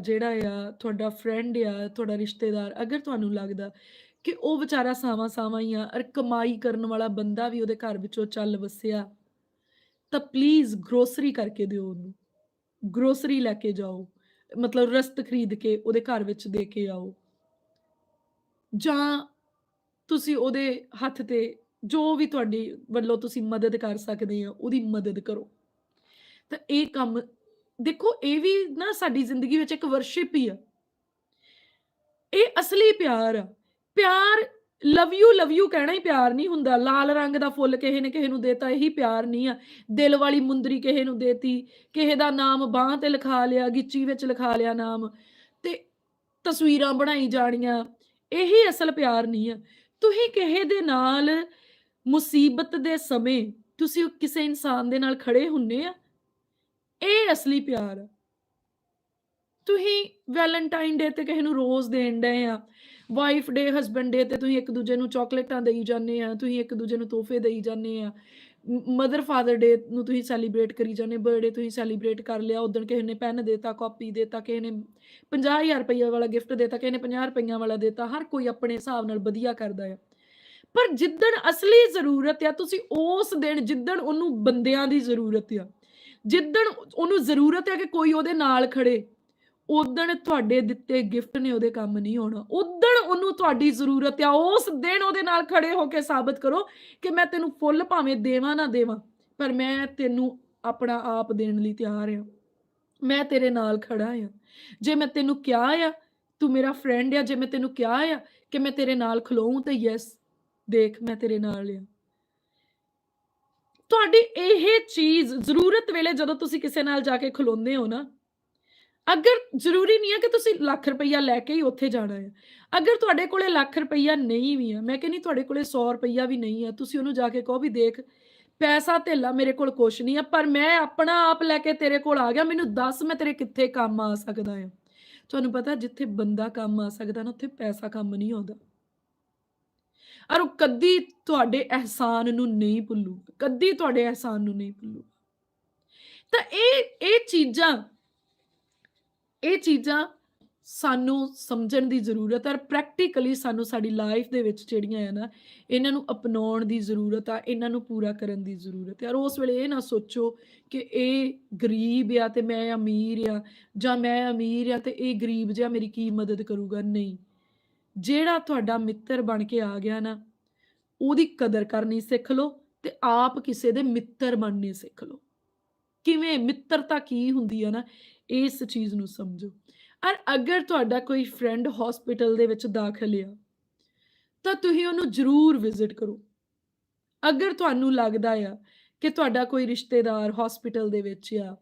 ਜਿਹੜਾ ਆ ਤੁਹਾਡਾ ਫਰੈਂਡ ਆ, ਤੁਹਾਡਾ ਰਿਸ਼ਤੇਦਾਰ ਅਗਰ ਤੁਹਾਨੂੰ ਲੱਗਦਾ ਕਿ ਉਹ ਵਿਚਾਰਾ ਸਾਵਾਂ-ਸਾਵਾਂ ਹੀ ਆ ਔਰ ਕਮਾਈ ਕਰਨ ਵਾਲਾ ਬੰਦਾ ਵੀ ਉਹਦੇ ਘਰ ਵਿੱਚੋਂ ਚੱਲ ਵਸਿਆ, ਤਾਂ ਪਲੀਜ਼ ਗਰੋਸਰੀ ਕਰਕੇ ਦਿਓ ਉਹਨੂੰ। ਗਰੋਸਰੀ ਲੈ ਕੇ ਜਾਓ, ਮਤਲਬ ਰਸਤ ਖਰੀਦ ਕੇ ਉਹਦੇ ਘਰ ਵਿੱਚ ਦੇ ਕੇ ਆਓ। ਜਾਂ ਤੁਸੀਂ ਉਹਦੇ ਹੱਥ ਤੇ ਜੋ ਵੀ ਤੁਹਾਡੀ ਵੱਲੋਂ ਤੁਸੀਂ ਮਦਦ ਕਰ ਸਕਦੇ ਆ, ਉਹਦੀ ਮਦਦ ਕਰੋ। ਤਾਂ ਇਹ ਕੰਮ ਦੇਖੋ ਇਹ ਵੀ ਨਾ ਸਾਡੀ ਜ਼ਿੰਦਗੀ ਵਿੱਚ ਇੱਕ ਵਰਸ਼ਿਪ ਹੀ ਆ। ਇਹ ਅਸਲੀ ਪਿਆਰ ਆ। ਪਿਆਰ ਲਵ ਯੂ, ਲਵ ਯੂ ਕਹਿਣਾ ਹੀ ਪਿਆਰ ਨਹੀਂ ਹੁੰਦਾ। ਲਾਲ ਰੰਗ ਦਾ ਫੁੱਲ ਕਿਸੇ ਨੇ ਕਿਸੇ ਨੂੰ ਦੇਤਾ ਇਹੀ ਪਿਆਰ ਨਹੀਂ ਆ। ਦਿਲ ਵਾਲੀ ਮੁੰਦਰੀ ਕਿਸੇ ਨੂੰ ਦੇਤੀ, ਕਿਸੇ ਦਾ ਨਾਮ ਬਾਂਹ ਤੇ ਲਿਖਾ ਲਿਆ, ਗਿੱਚੀ ਵਿੱਚ ਲਿਖਾ ਲਿਆ ਨਾਮ ਤੇ ਤਸਵੀਰਾਂ ਬਣਾਈ ਜਾਣੀਆਂ, ਇਹੀ ਅਸਲ ਪਿਆਰ ਨਹੀਂ ਆ। ਤੁਸੀਂ ਕਿਸੇ ਦੇ ਨਾਲ ਮੁਸੀਬਤ ਦੇ ਸਮੇਂ ਤੁਸੀਂ ਕਿਸੇ ਇਨਸਾਨ ਦੇ ਨਾਲ ਖੜੇ ਹੁੰਨੇ ਆ, ਇਹ ਅਸਲੀ ਪਿਆਰ ਆ। ਤੁਸੀਂ ਵੈਲੈਂਟਾਈਨ ਡੇ ਤੇ ਕਿਸੇ ਨੂੰ ਰੋਜ਼ ਦੇਣ ਡਏ ਆ, ਵਾਈਫ ਡੇ, ਹਸਬੈਂਡ ਡੇ ਤੇ ਤੁਸੀਂ ਇੱਕ ਦੂਜੇ ਨੂੰ ਚਾਕਲੇਟਾਂ ਦੇਈ ਜਾਂਦੇ ਆ, ਤੁਸੀਂ ਇੱਕ ਦੂਜੇ ਨੂੰ ਤੋਹਫੇ ਦੇਈ ਜਾਂਦੇ ਆ। ਮ ਮਦਰ ਫਾਦਰ ਡੇ ਨੂੰ ਤੁਸੀਂ ਸੈਲੀਬ੍ਰੇਟ ਕਰੀ ਜਾਂਦੇ, ਬਰਥਡੇ ਤੁਸੀਂ ਸੈਲੀਬ੍ਰੇਟ ਕਰ ਲਿਆ, ਉਦਣ ਕਿਸੇ ਨੇ ਪੈਨ ਦੇਤਾ, ਕਾਪੀ ਦੇਤਾ, ਕਿਸੇ ਨੇ ₹50,000 ਵਾਲਾ ਗਿਫਟ ਦੇਤਾ, ਕਿਸੇ ਨੇ ₹50 ਵਾਲਾ ਦੇਤਾ, ਹਰ ਕੋਈ ਆਪਣੇ ਹਿਸਾਬ ਨਾਲ ਵਧੀਆ ਕਰਦਾ ਆ। ਪਰ ਜਿੱਦਣ ਅਸਲੀ ਜ਼ਰੂਰਤ ਆ, ਤੁਸੀਂ ਉਸ ਦਿਨ ਜਿੱਦਣ ਉਹਨੂੰ ਬੰਦਿਆਂ ਦੀ ਜ਼ਰੂਰਤ ਆ, ਜਿੱਦਣ ਉਹਨੂੰ ਜ਼ਰੂਰਤ ਹੈ ਕਿ ਕੋਈ ਉਹਦੇ ਨਾਲ ਖੜੇ, ਉਦਣ ਤੁਹਾਡੇ ਦਿੱਤੇ ਗਿਫਟ ਨੇ ਉਹਦੇ ਕੰਮ ਨਹੀਂ ਆਉਣਾ। ਉਦਣ ਉਹਨੂੰ ਤੁਹਾਡੀ ਜ਼ਰੂਰਤ ਆ, ਉਸ ਦਿਨ ਉਹਦੇ ਨਾਲ ਖੜੇ ਹੋ ਕੇ ਸਾਬਤ ਕਰੋ ਕਿ ਮੈਂ ਤੈਨੂੰ ਫੁੱਲ ਭਾਵੇਂ ਦੇਵਾਂ ਨਾ ਦੇਵਾਂ, ਪਰ ਮੈਂ ਤੈਨੂੰ ਆਪਣਾ ਆਪ ਦੇਣ ਲਈ ਤਿਆਰ ਆ। ਮੈਂ ਤੇਰੇ ਨਾਲ ਖੜਾ ਆ। ਜੇ ਮੈਂ ਤੈਨੂੰ ਕਿਹਾ ਆ, ਤੂੰ ਮੇਰਾ ਫਰੈਂਡ ਆ, ਜੇ ਮੈਂ ਤੈਨੂੰ ਕਿਹਾ ਆ ਕਿ ਮੈਂ ਤੇਰੇ ਨਾਲ ਖਲੋਊਂ ਤੇ ਯੈਸ, ਦੇਖ ਮੈਂ ਤੇਰੇ ਨਾਲ ਆ। ਤੁਹਾਡੀ ਇਹ ਚੀਜ਼ ਜ਼ਰੂਰਤ ਵੇਲੇ ਜਦੋਂ ਤੁਸੀਂ ਕਿਸੇ ਨਾਲ ਜਾ ਕੇ ਖਲੋਂਦੇ ਹੋ ਨਾ, ਅਗਰ ਜ਼ਰੂਰੀ ਨਹੀਂ ਹੈ ਕਿ ਤੁਸੀਂ ਲੱਖ ਰੁਪਈਆ ਲੈ ਕੇ ਹੀ ਉੱਥੇ ਜਾਣਾ ਹੈ। ਅਗਰ ਤੁਹਾਡੇ ਕੋਲੇ ਲੱਖ ਰੁਪਈਆ ਨਹੀਂ ਵੀ ਹੈ ਮੈਂ ਕਹਿੰਦੀ ਤੁਹਾਡੇ ਕੋਲੇ 100 ਰੁਪਈਆ ਵੀ ਨਹੀਂ ਹੈ ਤੁਸੀਂ ਉਹਨੂੰ ਜਾ ਕੇ ਕਹੋ ਵੀ ਦੇਖ ਪੈਸਾ ਧੇਲਾ ਮੇਰੇ ਕੋਲ ਕੁਛ ਨਹੀਂ ਆ, ਪਰ ਮੈਂ ਆਪਣਾ ਆਪ ਲੈ ਕੇ ਤੇਰੇ ਕੋਲ ਆ ਗਿਆ, ਮੈਨੂੰ ਦੱਸ ਮੈਂ ਤੇਰੇ ਕਿੱਥੇ ਕੰਮ ਆ ਸਕਦਾ ਆ। ਤੁਹਾਨੂੰ ਪਤਾ ਜਿੱਥੇ ਬੰਦਾ ਕੰਮ ਆ ਸਕਦਾ ਨਾ, ਉੱਥੇ ਪੈਸਾ ਕੰਮ ਨਹੀਂ ਆਉਂਦਾ। ਔਰ ਉਹ ਕਦੀ ਤੁਹਾਡੇ ਅਹਿਸਾਨ ਨੂੰ ਨਹੀਂ ਭੁੱਲੂਗਾ, ਕਦੀ ਤੁਹਾਡੇ ਅਹਿਸਾਨ ਨੂੰ ਨਹੀਂ ਭੁੱਲੂਗਾ। ਤਾਂ ਇਹ ਇਹ ਚੀਜ਼ਾਂ ਇਹ ਚੀਜ਼ਾਂ ਸਾਨੂੰ ਸਮਝਣ ਦੀ ਜ਼ਰੂਰਤ ਹੈ ਪ੍ਰੈਕਟੀਕਲੀ ਸਾਨੂੰ ਸਾਡੀ ਲਾਈਫ ਦੇ ਵਿੱਚ ਜਿਹੜੀਆਂ ਆ ਨਾ, ਇਹਨਾਂ ਨੂੰ ਅਪਣਾਉਣ ਦੀ ਜ਼ਰੂਰਤ ਆ, ਇਹਨਾਂ ਨੂੰ ਪੂਰਾ ਕਰਨ ਦੀ ਜ਼ਰੂਰਤ ਹੈ ਔਰ ਉਸ ਵੇਲੇ ਇਹ ਨਾ ਸੋਚੋ ਕਿ ਇਹ ਗਰੀਬ ਆ ਤੇ ਮੈਂ ਅਮੀਰ ਆ ਜਾਂ ਮੈਂ ਅਮੀਰ ਆ ਤੇ ਇਹ ਗਰੀਬ ਜਿਹਾ ਮੇਰੀ ਕੀ ਮਦਦ ਕਰੂਗਾ, ਨਹੀਂ। ਜਿਹੜਾ ਤੁਹਾਡਾ ਮਿੱਤਰ ਬਣ ਕੇ ਆ ਗਿਆ ਨਾ, ਉਹਦੀ ਕਦਰ ਕਰਨੀ ਸਿੱਖ ਲਓ ਤੇ ਆਪ ਕਿਸੇ ਦੇ ਮਿੱਤਰ ਬਣਨੇ ਸਿੱਖ ਲਓ। ਕਿਵੇਂ ਮਿੱਤਰਤਾ ਕੀ ਹੁੰਦੀ ਆ ਨਾ, ਇਸ ਚੀਜ਼ ਨੂੰ ਸਮਝੋ। ਔਰ ਅਗਰ ਤੁਹਾਡਾ ਕੋਈ ਫਰੈਂਡ ਹਸਪੀਟਲ ਦੇ ਵਿੱਚ ਦਾਖਲ ਆ, ਤਾਂ ਤੁਸੀਂ ਉਹਨੂੰ ਜ਼ਰੂਰ ਵਿਜ਼ਿਟ ਕਰੋ। ਅਗਰ ਤੁਹਾਨੂੰ ਲੱਗਦਾ ਆ ਕਿ ਤੁਹਾਡਾ ਕੋਈ ਰਿਸ਼ਤੇਦਾਰ ਹਸਪੀਟਲ ਦੇ ਵਿੱਚ ਆ,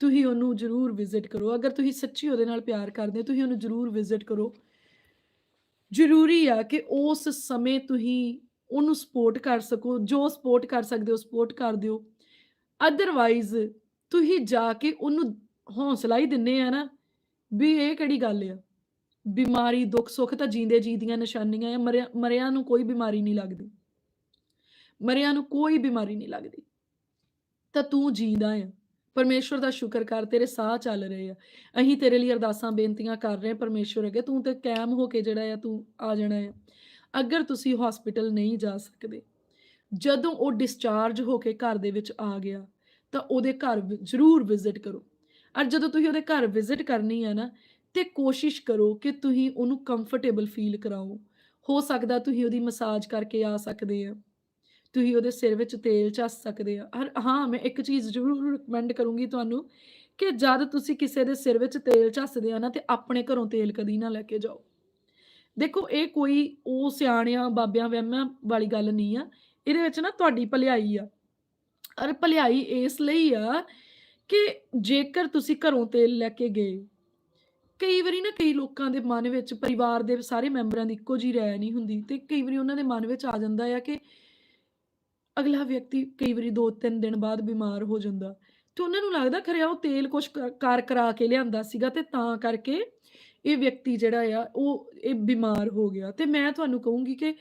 ਤੁਸੀਂ ਉਹਨੂੰ ਜ਼ਰੂਰ ਵਿਜ਼ਿਟ ਕਰੋ। ਅਗਰ ਤੁਸੀਂ ਸੱਚੀ ਉਹਦੇ ਨਾਲ ਪਿਆਰ ਕਰਦੇ ਹੋ, ਤੁਸੀਂ ਉਹਨੂੰ ਜ਼ਰੂਰ ਵਿਜ਼ਿਟ ਕਰੋ। ਜ਼ਰੂਰੀ ਆ ਕਿ ਉਸ ਸਮੇਂ ਤੁਸੀਂ ਉਹਨੂੰ ਸਪੋਰਟ ਕਰ ਸਕੋ, ਜੋ ਸਪੋਰਟ ਕਰ ਸਕਦੇ ਹੋ ਸਪੋਰਟ ਕਰ ਦਿਓ। ਅਦਰਵਾਈਜ਼ ਤੁਸੀਂ ਜਾ ਕੇ ਉਹਨੂੰ ਹੌਸਲਾ ਹੀ ਦਿੰਦੇ ਆ ਨਾ, ਵੀ ਇਹ ਕਿਹੜੀ ਗੱਲ ਆ। ਬਿਮਾਰੀ, ਦੁੱਖ, ਸੁੱਖ ਤਾਂ ਜੀਂਦੇ ਜੀ ਦੀਆਂ ਨਿਸ਼ਾਨੀਆਂ ਆ, ਮਰਿਆ ਮਰਿਆਂ ਨੂੰ ਕੋਈ ਬਿਮਾਰੀ ਨਹੀਂ ਲੱਗਦੀ। ਮਰਿਆਂ ਨੂੰ ਕੋਈ ਬਿਮਾਰੀ ਨਹੀਂ ਲੱਗਦੀ। ਤਾਂ ਤੂੰ ਜੀਂਦਾ ਆ। ਪਰਮੇਸ਼ਵਰ ਦਾ ਸ਼ੁਕਰ ਕਰ ਤੇਰੇ ਸਾਹ ਚੱਲ ਰਹੇ ਆ। ਅਸੀਂ ਤੇਰੇ ਲਈ ਅਰਦਾਸਾਂ ਬੇਨਤੀਆਂ ਕਰ ਰਹੇ ਹਾਂ ਪਰਮੇਸ਼ਵਰ ਅੱਗੇ, ਤੂੰ ਤੇ ਕਾਇਮ ਹੋ ਕੇ ਜਿਹੜਾ ਆ ਤੂੰ ਆ ਜਾਣਾ ਆ। ਅਗਰ ਤੁਸੀਂ ਹਸਪੀਟਲ ਨਹੀਂ ਜਾ ਸਕਦੇ, ਜਦੋਂ ਉਹ ਡਿਸਚਾਰਜ ਹੋ ਕੇ ਘਰ ਦੇ ਵਿੱਚ ਆ ਗਿਆ, ਤਾਂ ਉਹਦੇ ਘਰ ਜ਼ਰੂਰ ਵਿਜ਼ਿਟ ਕਰੋ। ਔਰ ਜਦੋਂ ਤੁਸੀਂ ਉਹਦੇ ਘਰ ਵਿਜ਼ਿਟ ਕਰਨੀ ਆ ਨਾ, ਤੇ ਕੋਸ਼ਿਸ਼ ਕਰੋ ਕਿ ਤੁਸੀਂ ਉਹਨੂੰ ਕੰਫਰਟੇਬਲ ਫੀਲ ਕਰਾਓ। ਹੋ ਸਕਦਾ ਤੁਸੀਂ ਉਹਦੀ ਮਸਾਜ ਕਰਕੇ ਆ ਸਕਦੇ ਆ। ਤੁਸੀਂ ਉਹਦੇ ਸਿਰ ਵਿੱਚ ਤੇਲ ਚੱਸ ਸਕਦੇ ਆ। ਹਰ ਹਾਂ, ਮੈਂ ਇੱਕ ਚੀਜ਼ ਜ਼ਰੂਰ ਰਿਕਮੈਂਡ ਕਰੂੰਗੀ ਤੁਹਾਨੂੰ ਕਿ ਜਦ ਤੁਸੀਂ ਕਿਸੇ ਦੇ ਸਿਰ ਵਿੱਚ ਤੇਲ ਚੱਸਦੇ ਆ ਨਾ, ਤੇ ਆਪਣੇ ਘਰੋਂ ਤੇਲ ਕਦੀ ਨਾ ਲੈ ਕੇ ਜਾਓ। ਦੇਖੋ ਇਹ ਕੋਈ ਉਹ ਸਿਆਣਿਆਂ, ਬਾਬਿਆਂ, ਵਹਿਮਾਂ ਵਾਲੀ ਗੱਲ ਨਹੀਂ ਆ। ਇਹਦੇ ਵਿੱਚ ਨਾ ਤੁਹਾਡੀ ਭਲਾਈ ਆ। ਔਰ ਭਲਾਈ ਇਸ ਲਈ ਆ ਕਿ ਜੇਕਰ ਤੁਸੀਂ ਘਰੋਂ ਤੇਲ ਲੈ ਕੇ ਗਏ, ਕਈ ਵਾਰੀ ਨਾ ਕਈ ਲੋਕਾਂ ਦੇ ਮਨ ਵਿੱਚ ਪਰਿਵਾਰ ਦੇ ਸਾਰੇ ਮੈਂਬਰਾਂ ਦੀ ਇੱਕੋ ਜਿਹੀ ਰਾਏ ਨਹੀਂ ਹੁੰਦੀ ਤੇ ਕਈ ਵਾਰੀ ਉਹਨਾਂ ਦੇ ਮਨ ਵਿੱਚ ਆ ਜਾਂਦਾ ਆ ਕਿ ਅਗਲਾ ਵਿਅਕਤੀ ਕਈ ਵਾਰੀ 2-3 ਦਿਨ ਬਾਅਦ ਬਿਮਾਰ ਹੋ ਜਾਂਦਾ ਤੇ ਉਹਨਾਂ ਨੂੰ ਲੱਗਦਾ ਖਰਿਆ ਉਹ ਤੇਲ ਕੁਛ ਕ ਕਰ ਕਰਾ ਕੇ ਲਿਆਂਦਾ ਸੀਗਾ ਤੇ ਤਾਂ ਕਰਕੇ ਇਹ ਵਿਅਕਤੀ ਜਿਹੜਾ ਆ ਉਹ ਇਹ ਬਿਮਾਰ ਹੋ ਗਿਆ। ਤੇ ਮੈਂ ਤੁਹਾਨੂੰ ਕਹੂੰਗੀ ਕਿ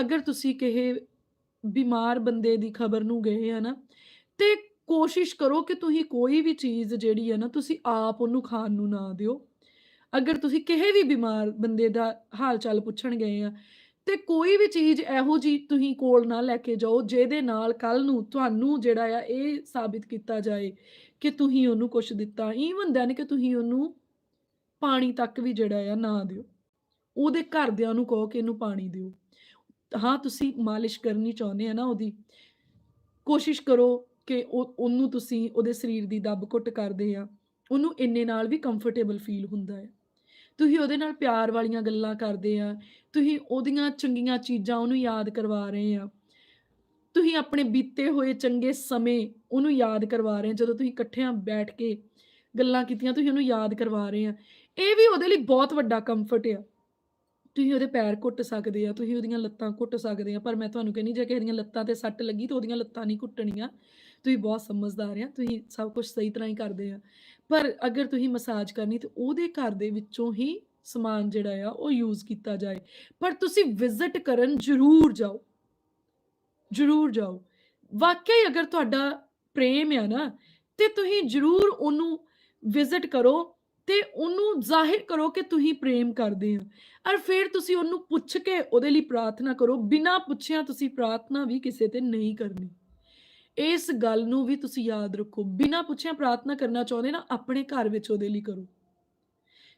ਅਗਰ ਤੁਸੀਂ ਕਿਸੇ ਬਿਮਾਰ ਬੰਦੇ ਦੀ ਖਬਰ ਨੂੰ ਗਏ ਆ ਨਾ, ਤੇ ਕੋਸ਼ਿਸ਼ ਕਰੋ ਕਿ ਤੁਸੀਂ ਕੋਈ ਵੀ ਚੀਜ਼ ਜਿਹੜੀ ਹੈ ਨਾ, ਤੁਸੀਂ ਆਪ ਉਹਨੂੰ ਖਾਣ ਨੂੰ ਨਾ ਦਿਓ। ਅਗਰ ਤੁਸੀਂ ਕਿਸੇ ਵੀ ਬਿਮਾਰ ਬੰਦੇ ਦਾ ਹਾਲ-ਚਾਲ ਪੁੱਛਣ ਗਏ ਆ, ਤੇ ਕੋਈ ਵੀ ਚੀਜ਼ ਇਹੋ ਜਿਹੀ ਤੁਸੀਂ ਕੋਲ ਨਾ ਲੈ ਕੇ ਜਾਓ, ਜਿਹਦੇ ਨਾਲ ਕੱਲ੍ਹ ਨੂੰ ਤੁਹਾਨੂੰ ਜਿਹੜਾ ਆ ਇਹ ਸਾਬਿਤ ਕੀਤਾ ਜਾਏ ਕਿ ਤੁਸੀਂ ਉਹਨੂੰ ਕੁਛ ਦਿੱਤਾ। ਈਵਨ ਦੈਨ ਕਿ ਤੁਸੀਂ ਉਹਨੂੰ ਪਾਣੀ ਤੱਕ ਵੀ ਜਿਹੜਾ ਆ ਨਾ ਦਿਓ। ਉਹਦੇ ਘਰਦਿਆਂ ਨੂੰ ਕਹੋ ਕਿ ਇਹਨੂੰ ਪਾਣੀ ਦਿਓ। ਹਾਂ, ਤੁਸੀਂ ਮਾਲਿਸ਼ ਕਰਨੀ ਚਾਹੁੰਦੇ ਆ ਨਾ ਉਹਦੀ, ਕੋਸ਼ਿਸ਼ ਕਰੋ ਕਿ ਉਹ ਉਹਨੂੰ ਤੁਸੀਂ ਉਹਦੇ ਸਰੀਰ ਦੀ ਦੱਬ-ਘੁੱਟ ਕਰਦੇ ਆ। ਉਹਨੂੰ ਇੰਨੇ ਨਾਲ ਵੀ ਕੰਫਰਟੇਬਲ ਫੀਲ ਹੁੰਦਾ ਹੈ। ਤੁਸੀਂ ਉਹਦੇ ਨਾਲ ਪਿਆਰ ਵਾਲੀਆਂ ਗੱਲਾਂ ਕਰਦੇ ਆ, ਤੁਸੀਂ ਉਹਦੀਆਂ ਚੰਗੀਆਂ ਚੀਜ਼ਾਂ ਉਹਨੂੰ ਯਾਦ ਕਰਵਾ ਰਹੇ ਆ। ਤੁਸੀਂ ਆਪਣੇ ਬੀਤੇ ਹੋਏ ਚੰਗੇ ਸਮੇਂ ਉਹਨੂੰ ਯਾਦ ਕਰਵਾ ਰਹੇ ਆ, ਜਦੋਂ ਤੁਸੀਂ ਇਕੱਠਿਆਂ ਬੈਠ ਕੇ ਗੱਲਾਂ ਕੀਤੀਆਂ, ਤੁਸੀਂ ਉਹਨੂੰ ਯਾਦ ਕਰਵਾ ਰਹੇ ਆ। ਇਹ ਵੀ ਉਹਦੇ ਲਈ ਬਹੁਤ ਵੱਡਾ ਕੰਫਰਟ ਆ। ਤੁਸੀਂ ਉਹਦੇ ਪੈਰ ਘੁੱਟ ਸਕਦੇ ਆ, ਤੁਸੀਂ ਉਹਦੀਆਂ ਲੱਤਾਂ ਘੁੱਟ ਸਕਦੇ ਆ, ਪਰ ਮੈਂ ਤੁਹਾਨੂੰ ਕਹਿੰਦੀ ਜੇ ਕਿਸੇ ਦੀਆਂ ਲੱਤਾਂ ਤੇ ਸੱਟ ਲੱਗੀ ਤਾਂ ਉਹਦੀਆਂ ਲੱਤਾਂ ਨਹੀਂ ਘੁੱਟਣੀਆਂ। ਤੁਸੀਂ ਬਹੁਤ ਸਮਝਦਾਰ ਆ, ਤੁਸੀਂ ਸਭ ਕੁਛ ਸਹੀ ਤਰ੍ਹਾਂ ਹੀ ਕਰਦੇ ਆ। ਪਰ ਅਗਰ ਤੁਸੀਂ ਮਸਾਜ ਕਰਨੀ ਤੇ ਉਹਦੇ ਘਰ ਦੇ ਵਿੱਚੋਂ ਹੀ ਸਮਾਨ ਜਿਹੜਾ ਆ ਉਹ ਯੂਜ਼ ਕੀਤਾ ਜਾਏ। ਪਰ ਤੁਸੀਂ ਵਿਜ਼ਿਟ ਕਰਨ ਜ਼ਰੂਰ ਜਾਓ। ਜ਼ਰੂਰ ਜਾਓ। ਵਾक़ਈ ਅਗਰ ਤੁਹਾਡਾ ਪ੍ਰੇਮ ਆ ਨਾ, ਤੇ ਤੁਸੀਂ ਜ਼ਰੂਰ ਉਹਨੂੰ ਵਿਜ਼ਿਟ ਕਰੋ ਤੇ ਉਹਨੂੰ ਜ਼ਾਹਿਰ ਕਰੋ ਕਿ ਤੁਸੀਂ ਪ੍ਰੇਮ ਕਰਦੇ ਆ। ਔਰ ਫਿਰ ਤੁਸੀਂ ਉਹਨੂੰ ਪੁੱਛ ਕੇ ਉਹਦੇ ਲਈ ਪ੍ਰਾਰਥਨਾ ਕਰੋ। ਬਿਨਾਂ ਪੁੱਛਿਆ ਤੁਸੀਂ ਪ੍ਰਾਰਥਨਾ ਵੀ ਕਿਸੇ ਤੇ ਨਹੀਂ ਕਰਨੀ। ਇਸ ਗੱਲ ਨੂੰ ਵੀ ਤੁਸੀਂ ਯਾਦ ਰੱਖੋ। ਬਿਨਾਂ ਪੁੱਛਿਆ ਪ੍ਰਾਰਥਨਾ ਕਰਨਾ ਚਾਹੁੰਦੇ ਨਾ, ਆਪਣੇ ਘਰ ਵਿੱਚ ਉਹਦੇ ਲਈ ਕਰੋ।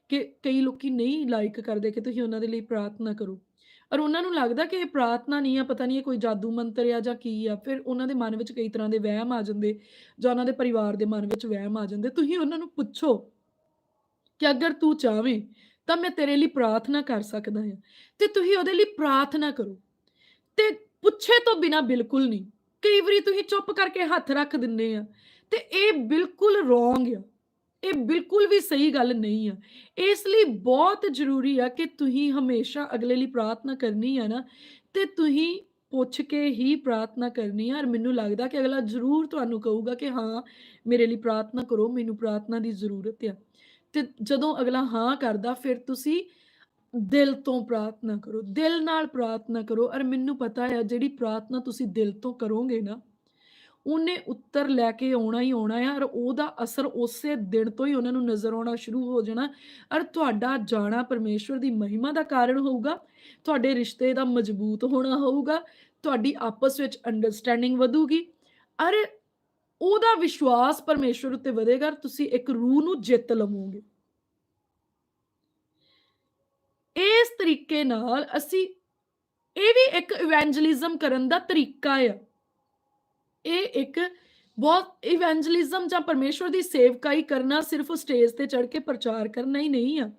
ਕਿ ਕਈ ਲੋਕੀ ਨਹੀਂ ਲਾਈਕ ਕਰਦੇ ਕਿ ਤੁਸੀਂ ਉਹਨਾਂ ਦੇ ਲਈ ਪ੍ਰਾਰਥਨਾ ਕਰੋ। ਔਰ ਉਹਨਾਂ ਨੂੰ ਲੱਗਦਾ ਕਿ ਇਹ ਪ੍ਰਾਰਥਨਾ ਨਹੀਂ ਆ, ਪਤਾ ਨਹੀਂ ਇਹ ਕੋਈ ਜਾਦੂ ਮੰਤਰ ਆ ਜਾਂ ਕੀ ਆ। ਫਿਰ ਉਹਨਾਂ ਦੇ ਮਨ ਵਿੱਚ ਕਈ ਤਰ੍ਹਾਂ ਦੇ ਵਹਿਮ ਆ ਜਾਂਦੇ ਜਾਂ ਉਹਨਾਂ ਦੇ ਪਰਿਵਾਰ ਦੇ ਮਨ ਵਿੱਚ ਵਹਿਮ ਆ ਜਾਂਦੇ। ਤੁਸੀਂ ਉਹਨਾਂ ਨੂੰ ਪੁੱਛੋ ਕਿ ਅਗਰ ਤੂੰ ਚਾਹਵੇਂ ਤਾਂ ਮੈਂ ਤੇਰੇ ਲਈ ਪ੍ਰਾਰਥਨਾ ਕਰ ਸਕਦਾ ਹਾਂ। ਤੇ ਤੁਸੀਂ ਉਹਦੇ ਲਈ ਪ੍ਰਾਰਥਨਾ ਕਰੋ। ਤੇ ਪੁੱਛੇ ਤੋਂ ਬਿਨਾਂ ਬਿਲਕੁਲ ਨਹੀਂ। ਕਈ ਵਾਰੀ ਤੁਸੀਂ ਚੁੱਪ ਕਰਕੇ ਹੱਥ ਰੱਖ ਦਿੰਦੇ ਆ ਤੇ ਇਹ ਬਿਲਕੁਲ ਰੋਂਗ ਆ। ਇਹ ਬਿਲਕੁਲ ਵੀ ਸਹੀ ਗੱਲ ਨਹੀਂ ਆ। ਇਸ ਲਈ ਬਹੁਤ ਜ਼ਰੂਰੀ ਆ ਕਿ ਤੁਸੀਂ ਹਮੇਸ਼ਾ ਅਗਲੇ ਲਈ ਪ੍ਰਾਰਥਨਾ ਕਰਨੀ ਆ ਨਾ, ਤੇ ਤੁਸੀਂ ਪੁੱਛ ਕੇ ਹੀ ਪ੍ਰਾਰਥਨਾ ਕਰਨੀ ਆ। ਔਰ ਮੈਨੂੰ ਲੱਗਦਾ ਕਿ ਅਗਲਾ ਜ਼ਰੂਰ ਤੁਹਾਨੂੰ ਕਹੂਗਾ ਕਿ ਹਾਂ, ਮੇਰੇ ਲਈ ਪ੍ਰਾਰਥਨਾ ਕਰੋ, ਮੈਨੂੰ ਪ੍ਰਾਰਥਨਾ ਦੀ ਜ਼ਰੂਰਤ ਆ। ਤੇ ਜਦੋਂ ਅਗਲਾ ਹਾਂ ਕਰਦਾ, ਫਿਰ ਤੁਸੀਂ ਦਿਲ ਤੋਂ ਪ੍ਰਾਰਥਨਾ ਕਰੋ। ਦਿਲ ਨਾਲ ਪ੍ਰਾਰਥਨਾ ਕਰੋ। ਔਰ ਮੈਨੂੰ ਪਤਾ ਆ ਜਿਹੜੀ ਪ੍ਰਾਰਥਨਾ ਤੁਸੀਂ ਦਿਲ ਤੋਂ ਕਰੋਗੇ ਨਾ, ਉਹਨੇ ਉੱਤਰ ਲੈ ਕੇ ਆਉਣਾ ਹੀ ਆਉਣਾ ਆ। ਔਰ ਉਹਦਾ ਅਸਰ ਉਸੇ ਦਿਨ ਤੋਂ ਹੀ ਉਹਨਾਂ ਨੂੰ ਨਜ਼ਰ ਆਉਣਾ ਸ਼ੁਰੂ ਹੋ ਜਾਣਾ। ਔਰ ਤੁਹਾਡਾ ਜਾਣਾ ਪਰਮੇਸ਼ਵਰ ਦੀ ਮਹਿਮਾ ਦਾ ਕਾਰਨ ਹੋਊਗਾ। ਤੁਹਾਡੇ ਰਿਸ਼ਤੇ ਦਾ ਮਜ਼ਬੂਤ ਹੋਣਾ ਹੋਊਗਾ। ਤੁਹਾਡੀ ਆਪਸ ਵਿੱਚ ਅੰਡਰਸਟੈਂਡਿੰਗ ਵਧੂਗੀ। ਔਰ ਉਹਦਾ ਵਿਸ਼ਵਾਸ ਪਰਮੇਸ਼ਵਰ ਉੱਤੇ ਵਧੇਗਾ। ਤੁਸੀਂ ਇੱਕ ਰੂਹ ਨੂੰ ਜਿੱਤ ਲਵੋਗੇ। ਇਸ ਤਰੀਕੇ ਨਾਲ ਅਸੀਂ ਇਹ ਵੀ ਇੱਕ ਇਵੈਂਜਲਿਜ਼ਮ ਕਰਨ ਦਾ ਤਰੀਕਾ ਆ। ਇਹ ਇੱਕ ਬਹੁਤ ਇਵੈਂਜਲਿਜ਼ਮ ਜਾਂ ਪਰਮੇਸ਼ਵਰ ਦੀ ਸੇਵਕਾਈ ਕਰਨਾ ਸਿਰਫ ਸਟੇਜ ਤੇ ਚੜ੍ਹ ਕੇ ਪ੍ਰਚਾਰ ਕਰਨਾ ਹੀ ਨਹੀਂ ਆ।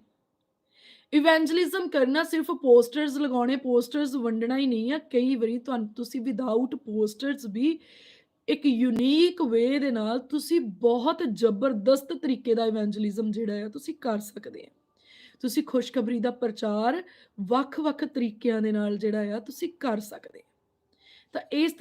ਇਵੈਂਜਲਿਜ਼ਮ ਕਰਨਾ ਸਿਰਫ ਪੋਸਟਰਸ ਲਗਾਉਣੇ, ਪੋਸਟਰਸ ਵੰਡਣਾ ਹੀ ਨਹੀਂ ਆ। ਕਈ ਵਾਰੀ ਤੁਹਾਨੂੰ ਤੁਸੀਂ ਵਿਦਆਊਟ ਪੋਸਟਰਸ ਵੀ ਇੱਕ ਯੂਨੀਕ ਵੇ ਦੇ ਨਾਲ ਤੁਸੀਂ ਬਹੁਤ ਜ਼ਬਰਦਸਤ ਤਰੀਕੇ ਦਾ ਇਵੈਂਜਲਿਜ਼ਮ ਜਿਹੜਾ ਆ ਤੁਸੀਂ ਕਰ ਸਕਦੇ ਆ। ਤੁਸੀਂ ਖੁਸ਼ਖਬਰੀ ਦਾ ਪ੍ਰਚਾਰ ਵੱਖ-ਵੱਖ ਤਰੀਕਿਆਂ ਦੇ ਨਾਲ ਜਿਹੜਾ ਆ, ਤੁਸੀਂ ਕਰ ਸਕਦੇ ਤਾਂ ਇਸ